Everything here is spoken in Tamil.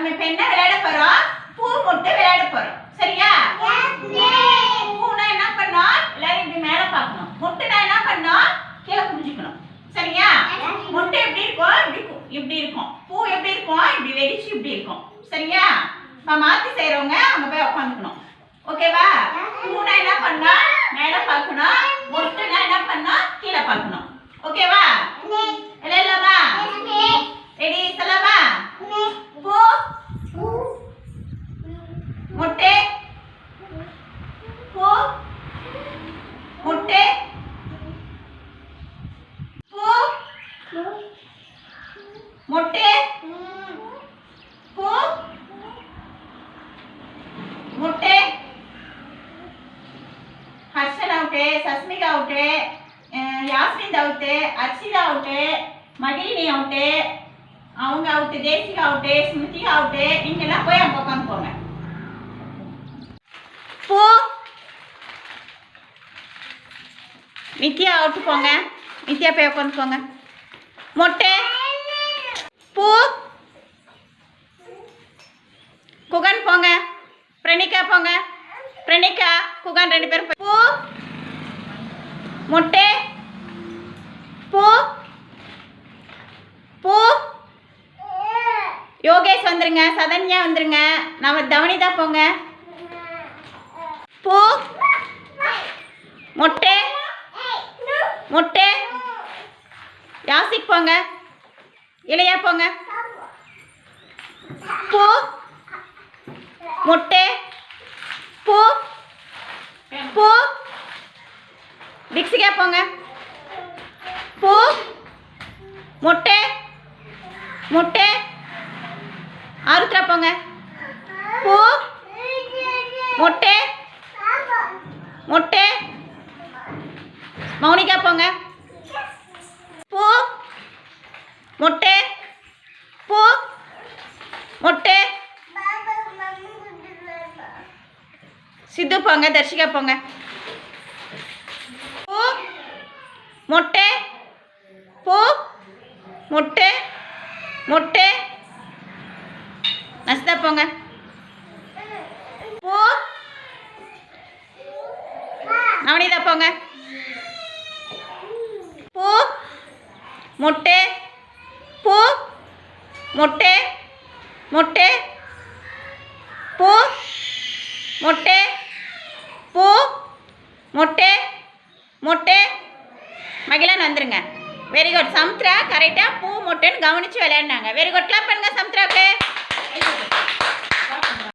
நம்ம இப்ப என்ன விளையாட போறோம்? பூ முட்டை விளையாட போறோம். சரியா? பூனா என்ன பண்ணோம்? எல்லாரும் இப்படி மேல பார்க்கணும். முட்டைனா என்ன பண்ணோம்? கீழே புரிஞ்சுக்கணும் சரியா? முட்டை எப்படி இருக்கும்? இப்படி இப்படி இருக்கும். பூ எப்படி இருக்கும்? இப்படி வெடிச்சு இப்படி இருக்கும். சரியா? இப்ப மாத்தி செய்றவங்க அங்க போய் உட்காந்துக்கணும் ஓகேவா பூனா என்ன பண்ணா மேல பார்க்கணும். முட்டைனா என்ன பண்ணா கீழே பார்க்கணும் ஓகேவா விளையாடலாமா ரெடி சொல்லலாமா பூ முட்டை பூ முட்டை பூ முட்டை. பூ. முட்டை. ஹர்ஷன் அவுட்டு சஸ்மிகா அவுட்டு அஹ் Yasmin out Arshitha out Magizhini out அவங்க out Desika out Smrithika out நீங்கெல்லாம் போய் அங்கே உட்காந்து போங்க. பூ. நித்யா அவுட்டு போங்க. நித்யா போய் உட்காந்துக்கோங்க மொட்டை. பூ. குகன் போங்க. பிரணிகா போங்க. பிரணிகா குகன் ரெண்டு பேரும் பூ. மொட்டை. பூ. பூ. யோகேஷ் வந்துருங்க. சதன்யா வந்துருங்க. நம்ம தவனிதா போங்க. பூ. மொட்டை. மொட்டை. போங்க. இல்லையா போங்க. பூ. முட்டை. பூ. பூ. டிக்ஸிகா போங்க. பூ. முட்டை. முட்டை. ஆருத்ரா போங்க. பூ. முட்டை. முட்டை. மௌனிகா போங்க பூ மொட்டை. பூ. மொட்டை. சித்து போங்க தர்ஷிகா போங்க. பூ. மொட்டை. பூ. மொட்டை. மொட்டை. நஸ்தா போங்க. பூ. அவனிதா போங்க. பூ. மொட்டை. மொட்டை மொட்டை பூ மொட்டை பூ மொட்டை மொட்டை. மகிழன் வந்துருங்க. வெரி குட் சமுத்ரா கரெக்டாக பூ மொட்டைன்னு கவனித்து விளையாடினாங்க. வெரி குட் கிளப் பண்ணுங்க சமுத்ராவுக்கு